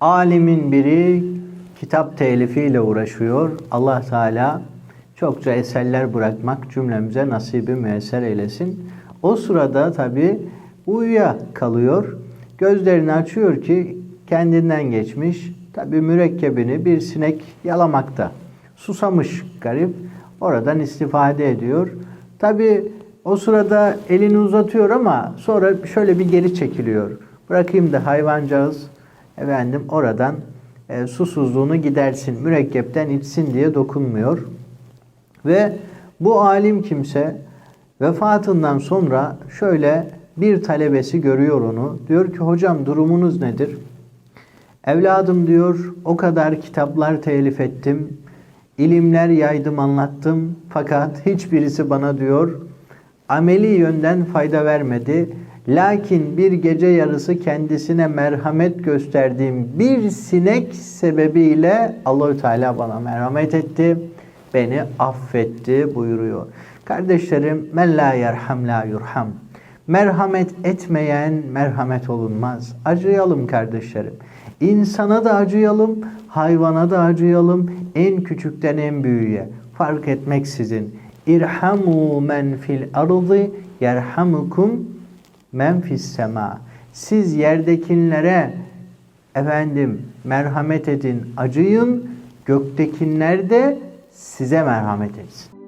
alimin biri kitap telifiyle uğraşıyor. Allah Teala çokça eserler bırakmak cümlemize nasibi müesser eylesin. O sırada tabi uyuya kalıyor. Gözlerini açıyor ki kendinden geçmiş. Tabi mürekkebini bir sinek yalamakta. Susamış garip. Oradan istifade ediyor. Tabi o sırada elini uzatıyor ama sonra şöyle bir geri çekiliyor. Bırakayım da hayvancağız efendim oradan e, susuzluğunu gidersin, mürekkepten içsin diye dokunmuyor. Ve bu alim kimse vefatından sonra şöyle bir talebesi görüyor onu. Diyor ki hocam durumunuz nedir? Evladım diyor o kadar kitaplar telif ettim. ilimler yaydım anlattım. Fakat hiçbirisi bana diyor ameli yönden fayda vermedi. Lakin bir gece yarısı kendisine merhamet gösterdiğim bir sinek sebebiyle Allahü Teala bana merhamet etti. Beni affetti buyuruyor. Kardeşlerim men la yerham la yurham. Merhamet etmeyen merhamet olunmaz. Acıyalım kardeşlerim. İnsana da acıyalım, hayvana da acıyalım. En küçükten en büyüğe fark etmeksizin. İrhamu men fil ardı yerhamukum men sema. Siz yerdekinlere efendim merhamet edin, acıyın. Göktekinler de size merhamet etsin.